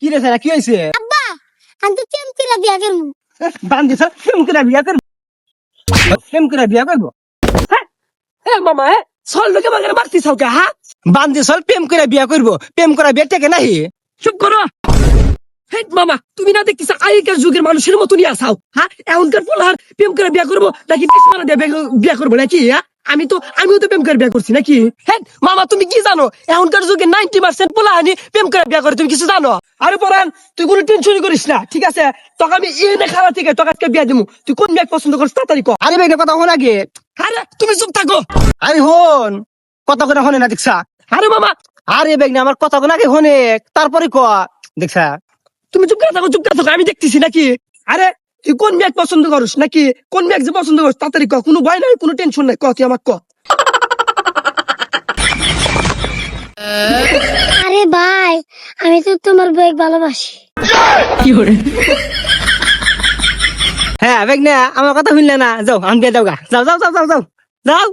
কি রে স্যার কি হয়েছে আব্বা আমি তো প্রেম করে বিয়া করব বান্ধি স্যার প্রেম করে বিয়া করব প্রেম করে বিয়া করব? এ মামা এ সল লোকে মাগের মারতি সাউকে হ্যাঁ বান্ধি স্যার প্রেম করে বিয়া করব প্রেম করা বিয়া টেকে নাহি। চুপ করো। হে মামা তুমি না দেখতেছ আগেকার যুগের মানুষের মতনই আসাও হ্যাঁ এখনকার পোলার প্রেম করে বিয়া করব নাকি বিয়া করব নাকি হ্যাঁ আমি তো আমিও তো প্রেম করে বিয়া করছি নাকি? হ্যাঁ মামা তুমি কি জানো? এখনকার যুগে নাইনটি পার্সেন্ট পোলা আনি প্রেম করে বিয়া করে তুমি কিছু জানো? আরে পরান তুই কোনো টেনশনই করিস না ঠিক আছে? তোকে আমি এনে খাওয়া থেকে তোকে আজকে বিয়া দিমু। তুই কোন বিয়া পছন্দ করিস তাড়াতাড়ি কর আরে বেগনে কথা হন আগে। আরে তুমি চুপ থাকো। আরে হন কথা করে হনে না দেখছা আরে মামা। আরে বেগনে আমার কথা কোন আগে হনে তারপরে ক। দেখছা তুমি চুপ করে থাকো চুপ করে থাকো আমি দেখতেছি নাকি? আরে তুই কোন ব্যাগ পছন্দ করিস নাকি কোন ব্যাগ যে পছন্দ করিস তাড়াতাড়ি ক। কোনো ভয় নাই কোনো টেনশন নাই ক তুই আমাকে ক। আরে ভাই আমি তো তোমার ব্যাগ ভালোবাসি। হ্যাঁ বেগনে আমার কথা শুনলে না। যাও আমি বিয়া দাও গা যাও যাও যাও যাও। যাও। যাও